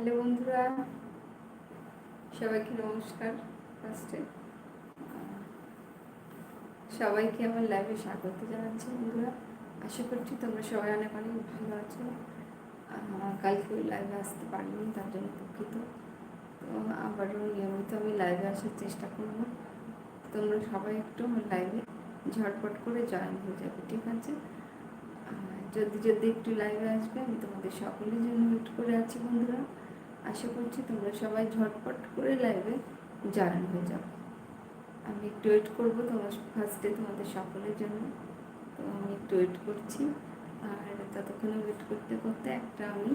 Hello বন্ধুরা, সবাইকে নমস্কার। ফার্স্টে সবাইকে আমার লাইভে স্বাগত জানাচ্ছি বন্ধুরা। আশা করছি তোমরা সবাই অনেক অনেক ভালো আছো। কালকে ওই লাইভে আসতে পারিনি, তার জন্য দুঃখিত। তো আবারও নিয়মিত আমি লাইভে আসার চেষ্টা করব। তোমরা সবাই একটু আমার লাইভে ঝটপট করে জয়েন হয়ে যাবে, ঠিক আছে? যদি যদি একটু লাইভে আসবে, আমি তোমাদের সকলের জন্য ওয়েট করে আছি বন্ধুরা। আশা করছি তোমরা সবাই ঝটপট করে লাইভে জয়েন হয়ে যাবে আমি একটু ওয়েট করব তোমার ফার্স্টে তোমাদের সকলের জন্য। তো আমি একটু ওয়েট করছি। আর ততক্ষণে ওয়েট করতে করতে একটা আমি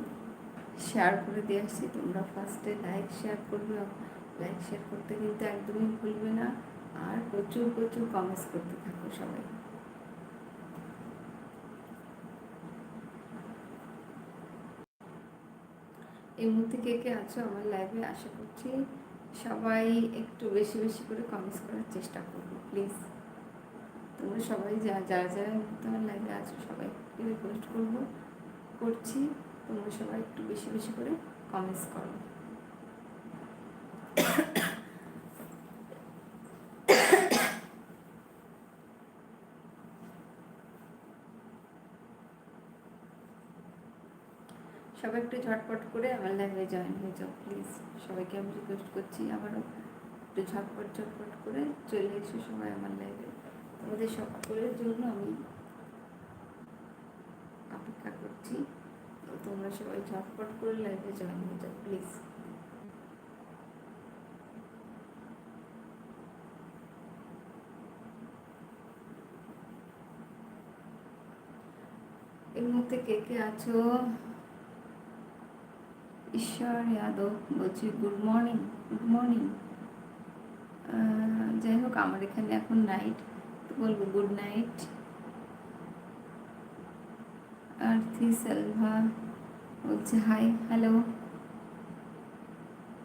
শেয়ার করে দিয়ে আসছি। তোমরা ফার্স্টে লাইক শেয়ার করবে। লাইক শেয়ার করতে কিন্তু একদমই ভুলবে না। আর প্রচুর প্রচুর কমেন্টস করতে থাকো সবাই। এই মুহূর্তে কে কে আছো আমার লাইভে আশা করছি সবাই একটু বেশি বেশি করে কমেন্টস করার চেষ্টা করব প্লিজ তোমরা সবাই যা, যারা যারা তোমার লাইভে আছো সবাই রিকোয়েস্ট করব, করছি। তোমরা সবাই একটু বেশি বেশি করে কমেন্টস করো। সবাই একটু ঝটপট করে আমার লাইভে জয়েন হয়ে যাও প্লিজ সবাইকে আমি রিকোয়েস্ট করছি আবারও একটু ঝটপট ঝটপট করে চলে এসো সবাই আমার লাইভে তোমাদের সকলের জন্য আমি অপেক্ষা করছি। তোমরা সবাই ঝটপট করে লাইভে জয়েন হয়ে যাও প্লিজ এই মুহূর্তে কে কে আছো? ঈশ্বর যাদব বলছি গুড মর্নিং গুড মর্নিং যাই হোক আমার এখানে এখন নাইট তো বলব গুড নাইট আর্থি সেলভা বলছে hi hello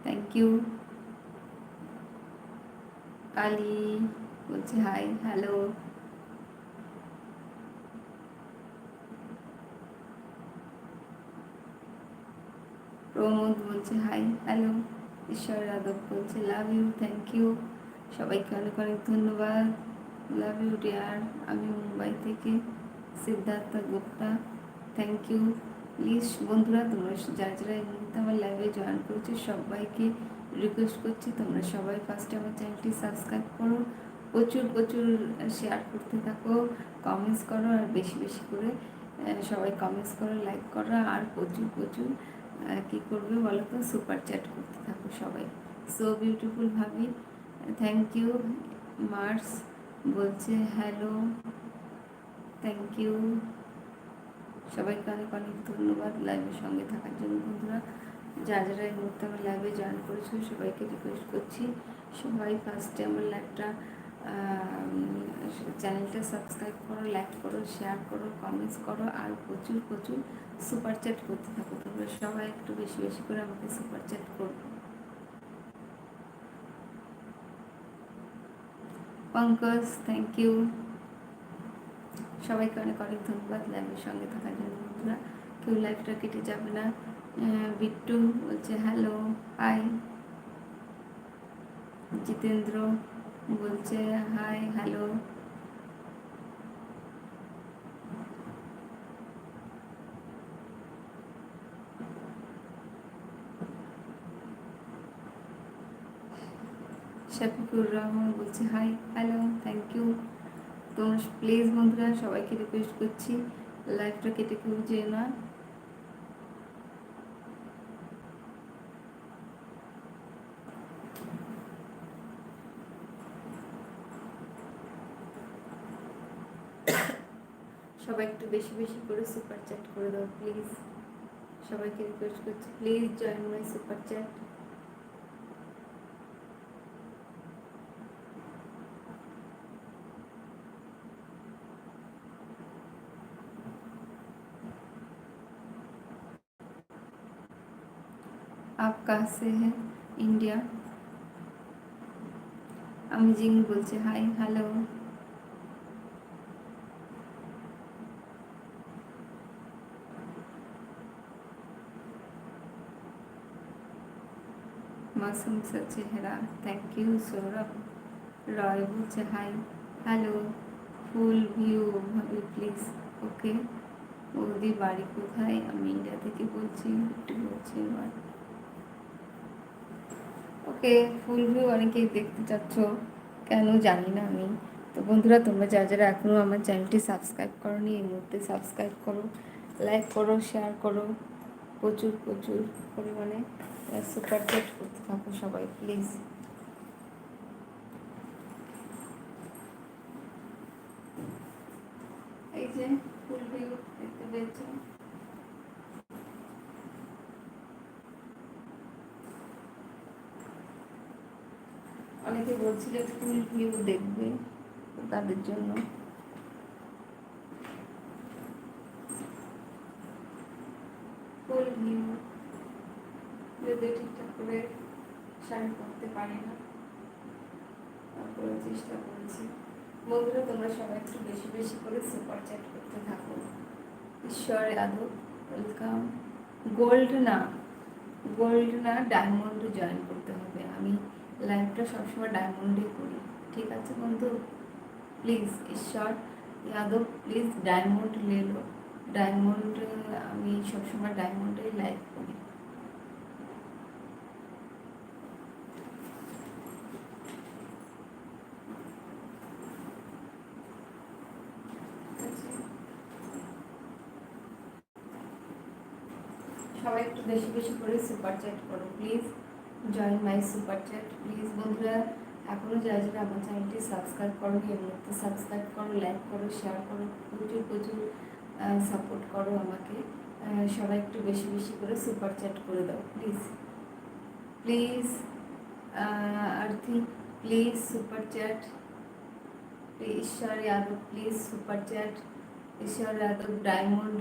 thank you Kali বলছে হাই হ্যালো প্রমোদ বলছে, হাই, হ্যালো। ঈশ্বর যাদব বলছে, লাভ ইউ, থ্যাংক ইউ। সবাইকে অনেক অনেক ধন্যবাদ। Love you, dear. আমি মুম্বাই থেকে Siddharth Gupta. Thank you. Please বন্ধুরা, তোমরা যারা যারা এই মুহূর্তে আমার লাইভে জয়েন করেছ, সবাইকে রিকোয়েস্ট করছি, তোমরা সবাই ফার্স্টে আমার চ্যানেলটি সাবস্ক্রাইব করো। প্রচুর প্রচুর শেয়ার করতে থাকো কমেন্টস করো, আর বেশি বেশি করে সবাই কমেন্টস করো লাইক করো, আর প্রচুর প্রচুর কি করবে বলো তো সুপার চ্যাট করতে থাকো সবাই। সো বিউটিফুল ভাবি থ্যাংক ইউ মার্স বলছে হ্যালো থ্যাংক ইউ সবাইকে অনেক অনেক ধন্যবাদ লাইভের সঙ্গে থাকার জন্য বন্ধুরা। যা যারা এই মুহূর্তে আমার লাইভে জয়েন করেছ, সবাইকে রিকোয়েস্ট করছি। সবাই ফার্স্টে আমার লাইভটা চ্যানেলটা সাবস্ক্রাইব করো লাইক করো শেয়ার করো কমেন্টস করো। আর প্রচুর প্রচুর সুপার চ্যাট করতে থাকো তোমরা সবাই একটু বেশি বেশি করে আমাকে সুপার চ্যাট করো পঙ্কজ থ্যাংক ইউ সবাইকে অনেক অনেক ধন্যবাদ লাইভের সঙ্গে থাকার জন্য, বন্ধুরা। কেউ লাইভটা কেটে যাবে না। বিট্টু বলছে হ্যালো হাই জিতেন্দ্র বলছে হাই হ্যালো শফিকুর রহমান বলছে হাই হ্যালো থ্যাংক ইউ তোমরা প্লিজ বন্ধুরা সবাইকে রিকোয়েস্ট করছি লাইফটা কেটে কেউ যে না। সবাই একটু বেশি বেশি করে সুপার চ্যাট করে দাও প্লিজ সবাইকে রিকোয়েস্ট করছি please join my super chat कहाँ से हैं इंडिया अमेजिंग বলছে হাই হ্যালো মাসুম সা চেহারা থ্যাংক ইউ সৌরভ রয় বলছে হাই হ্যালো ফুল ভিউ ভাবি প্লিজ ওকে বৌদি বাড়ি কোথায় আমি ইন্ডিয়া থেকে বলছি একটু বলছি এবার ওকে ফুল ভিউ অনেকেই দেখতে চাচ্ছ, কেন জানি না আমি। তো বন্ধুরা, তোমরা যারা যারা এখনও আমার চ্যানেলটি সাবস্ক্রাইব করো নি এই মুহূর্তে সাবস্ক্রাইব করো, লাইক করো, শেয়ার করো, প্রচুর প্রচুর পরিমাণে সুপার চ্যাট করতে থাকো সবাই প্লিজ এই যে ফুল ভিউ দেখতে পেয়েছ অনেকে বলছিল ফুল ভিউ দেখবে তাদের জন্য। ফুল ভিউ যদি ঠিকঠাক করে শাড়ি পরতে পারি না তারপরে চেষ্টা করেছি। বন্ধুরা, তোমরা সবাই একটু বেশি বেশি করে সুপার চ্যাট করতে থাকো। ঈশ্বর যাদব ওয়েলকাম গোল্ড না গোল্ড না ডায়মন্ড জয়েন করতে হবে। আমি লাইফটা সবসময় ডায়মন্ডে করি। ঠিক আছে বন্ধু? Please Ishwar, Yadav please diamond Lelo. Diamond আমি সবসময় ডায়মন্ডে লাইভ করি। সবাই একটু বেশি বেশি করে সুপার চ্যাট করো please join my super chat. Please বন্ধুরা এখনও যারা যারা আমার চ্যানেলটি সাবস্ক্রাইব করো এই মুহূর্তে সাবস্ক্রাইব করো, লাইক করো, শেয়ার করো, প্রচুর প্রচুর সাপোর্ট করো আমাকে। সবাই একটু বেশি বেশি করে সুপার চ্যাট করে দাও, please. Please Aarthi please super chat. Ishwar Yadav please super chat. Ishwar Yadav diamond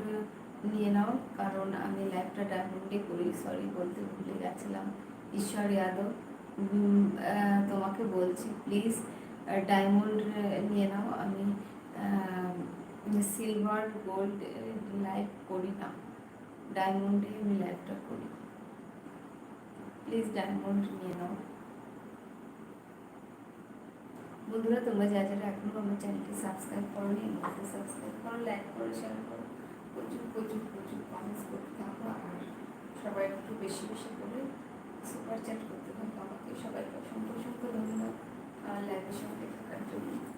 নিয়ে নাও, কারণ আমি লাইফটা ডায়মন্ডে করি সরি বলতে ভুলে গেছিলাম। ঈশ্বর যাদব তোমাকে বলছি প্লিজ ডায়মন্ড নিয়ে নাও। আমি সিলভার গোল্ড লাইভ করি না। ডায়মন্ডে আমি লাইভটা করি। প্লিজ ডায়মন্ড নিয়ে নাও। বন্ধুরা, তোমরা যা যারা এখনও আমার চ্যানেলটি সাবস্ক্রাইব করো নি আমাকে সাবস্ক্রাইব করো লাইক করো শেয়ার করো। প্রচুর প্রচুর প্রচুর কমেন্টস করতে থাকো। আর সবাই একটু বেশি বেশি করে সুপার চ্যাট করতে এবং আমাকে সবাইকে অসংখ্য অসংখ্য ধন্যবাদ। লাইভের সঙ্গে থাকার জন্য।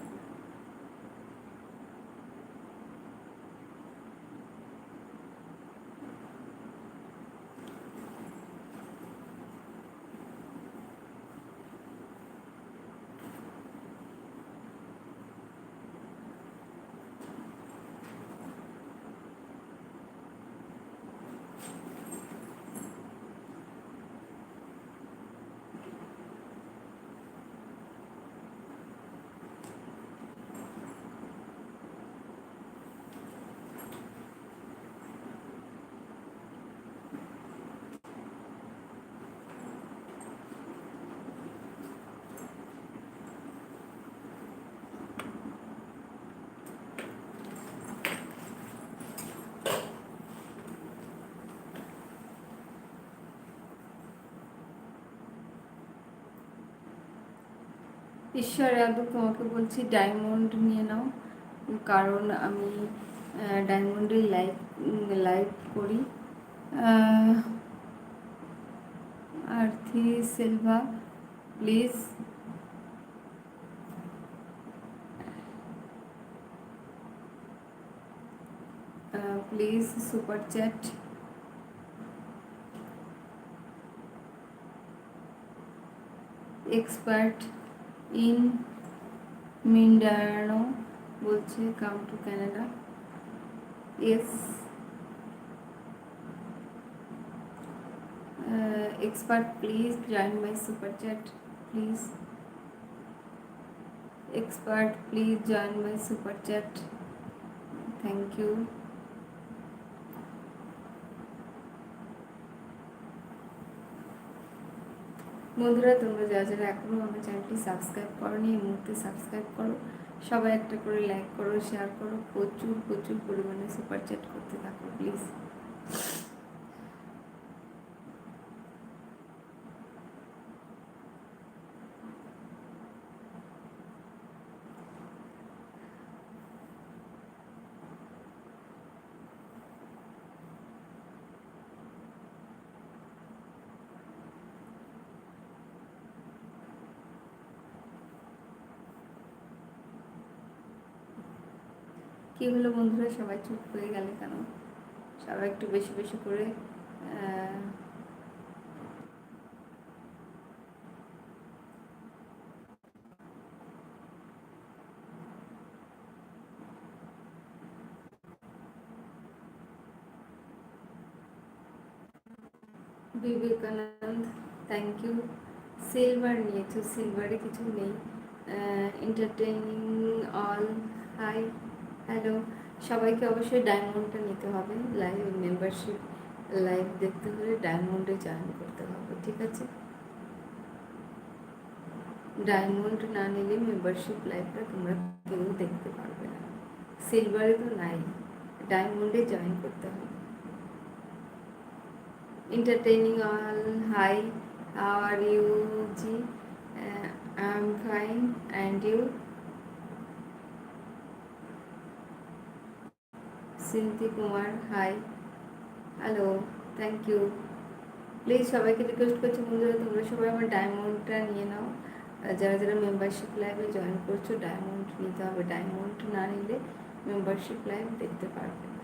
ঈশ্বর যাদব তোমাকে বলছি ডায়মন্ড নিয়ে নাও। কারণ আমি ডায়মন্ডে লাইভ লাইভ করি। Aarthi Silva please please super chat expert in Mindanao বলছে come to Canada S expert please join my super chat please expert please join my super chat thank you বন্ধুরা, তোমরা যা যারা এখনও আমার চ্যানেলটি সাবস্ক্রাইব করোনি, এই মুহূর্তে সাবস্ক্রাইব করো। সবাই একটা করে লাইক করো, শেয়ার করো। প্রচুর প্রচুর পরিমাণে সুপার চ্যাট করতে থাকো প্লিজ কি হলো বন্ধুরা? সবাই চুপ হয়ে গেলে কেন? সবাই একটু বেশি বেশি করে বিবেকানন্দ থ্যাংক ইউ সিলভার নিয়েছো সিলভারে কিছু নেই। এন্টারটেইনিং অল হাই হ্যালো সবাইকে অবশ্যই ডায়মন্ডটা নিতে হবে। লাইভ মেম্বারশিপ লাইভ দেখতে হলে ডায়মন্ডে জয়েন করতে হবে ঠিক আছে? ডায়মন্ড না নিলে মেম্বারশিপ লাইভটা তোমরা কেউ দেখতে পারবে না। সিলভারে তো নাই। ডায়মন্ডে জয়েন করতে হবে। All. Hi how are you? Ji uh, i'm fine. And you? Sinti Kumar hi hello thank you please সবাইকে রিকোয়েস্ট করছি বন্ধুরা, তোমরা সবাই আমার ডায়মন্ডটা নিয়ে নাও। যারা যারা মেম্বারশিপ লাইভে জয়েন করছ ডায়মন্ড নিতে হবে। ডায়মন্ড না নিলে মেম্বারশিপ লাইভ দেখতে পারবে না।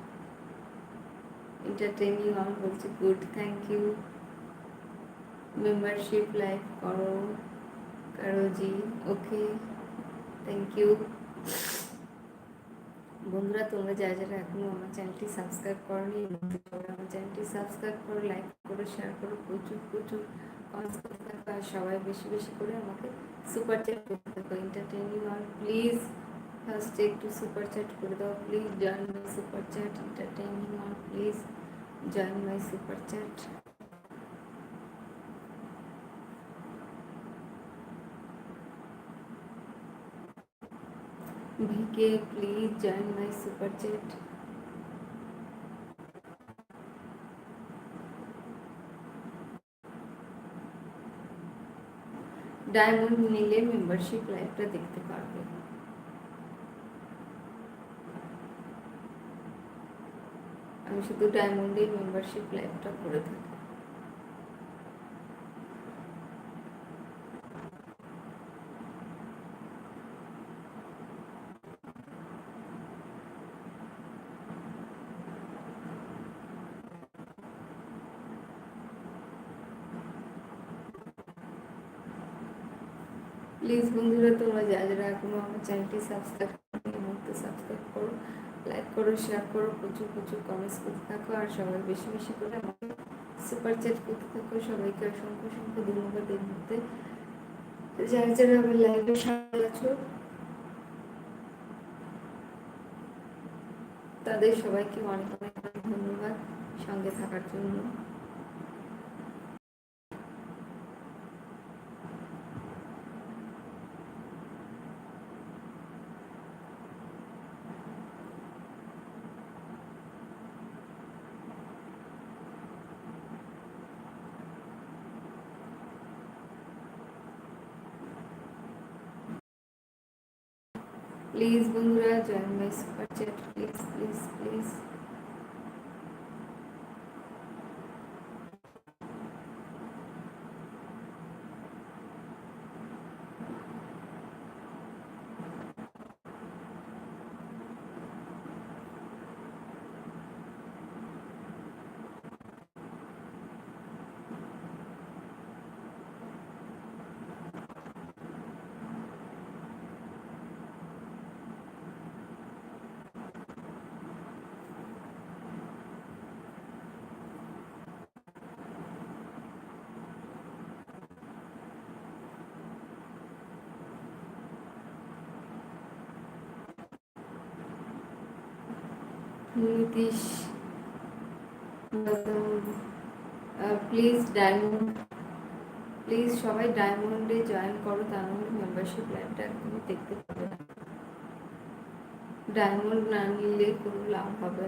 এন্টারটেনিং অন বলছে good thank you membership live করো করো জি ওকে থ্যাংক ইউ বন্ধুরা, তোমরা যারা যারা এখনও আমার চ্যানেলটি সাবস্ক্রাইব করোনি আমার চ্যানেলটি সাবস্ক্রাইব করো লাইক করো শেয়ার করো, প্রচুর প্রচুর কমেন্টস করতে থাকো আর সবাই বেশি বেশি করে আমাকে সুপার চ্যাট করতে থাকো এন্টারটেনিং অন প্লিজ ফার্স্টে একটু সুপার চ্যাট করে দাও please join my super chat entertaining on please join my super chat V K please join my super chat diamond নিলে মেম্বারশিপ লাইভটা দেখতে পারবে আমি শুধু ডায়মন্ডের মেম্বারশিপ লাইভটা করে থাকি প্লিজ বন্ধুরা, তোমরা যারা যারা এখনও আমার চ্যানেলটি সাবস্ক্রাইব করো মুহূর্তে সাবস্ক্রাইব করো লাইক করো শেয়ার করো, প্রচুর প্রচুর কমেন্টস করতে থাকো, আর সবাই বেশি বেশি করে আমাকে সুপার চ্যাট করতে থাকো। সবাইকে অসংখ্য অসংখ্য ধন্যবাদ এই মুহূর্তে যারা যারা আমার লাইভে সামিল আছো, তাদের সবাইকে অনেক অনেক ধন্যবাদ সঙ্গে থাকার জন্য। প্লিজ বন্ধুরা join my super chat please please please Nitish please diamond please সবাই ডায়মন্ডে জয়েন করো তা নাহলে মেম্বারশিপ লাইভটা একদমই দেখতে পাবে ডায়মন্ড না নিলে কোনো লাভ হবে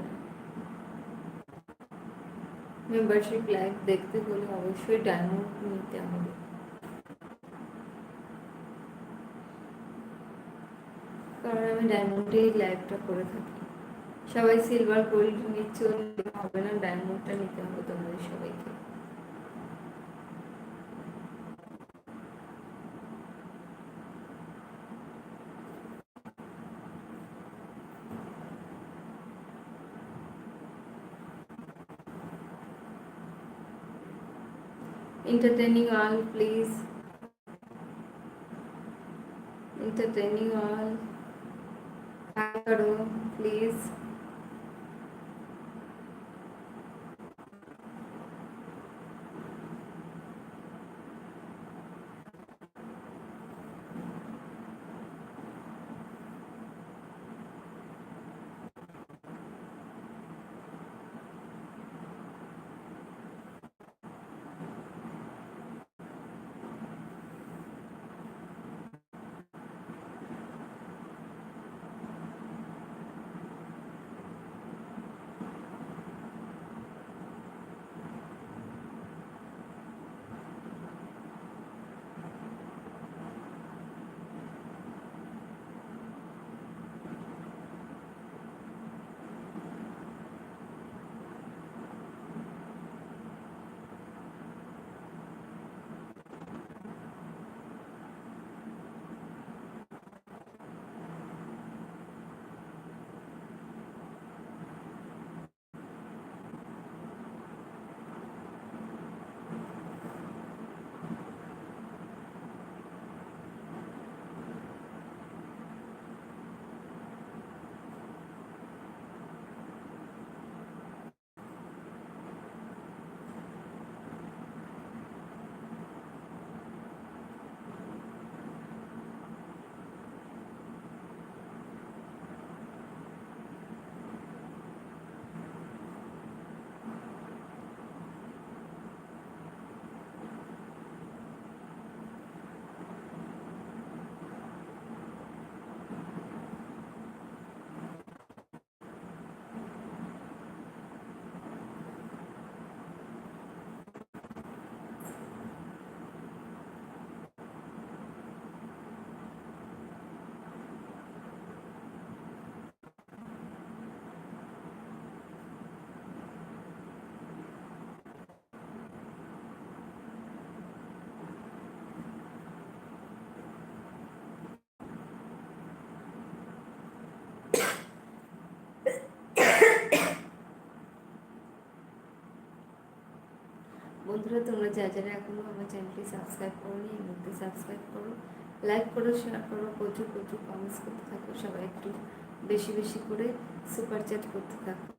মেম্বারশিপ লাইভ দেখতে হলে অবশ্যই ডায়মন্ড নিতে হবে। কারণ আমি ডায়মন্ডেই লাইভটা করে থাকি। সবাই সিলভার গোল্ড নিচ্ছে হবে না ডায়মন্ডটা নিতে হবে তোমাদের সবাইকে entertaining all please entertaining all करो प्लीज़ বন্ধুরা, তোমরা যা যারা এখনও আমার চ্যানেলটি সাবস্ক্রাইব করোনি, এই মুহূর্তে সাবস্ক্রাইব করো লাইক করো শেয়ার করো, প্রচুর প্রচুর কমেন্টস করতে থাকো, সবাই একটু বেশি বেশি করে সুপার চ্যাট করতে থাকো।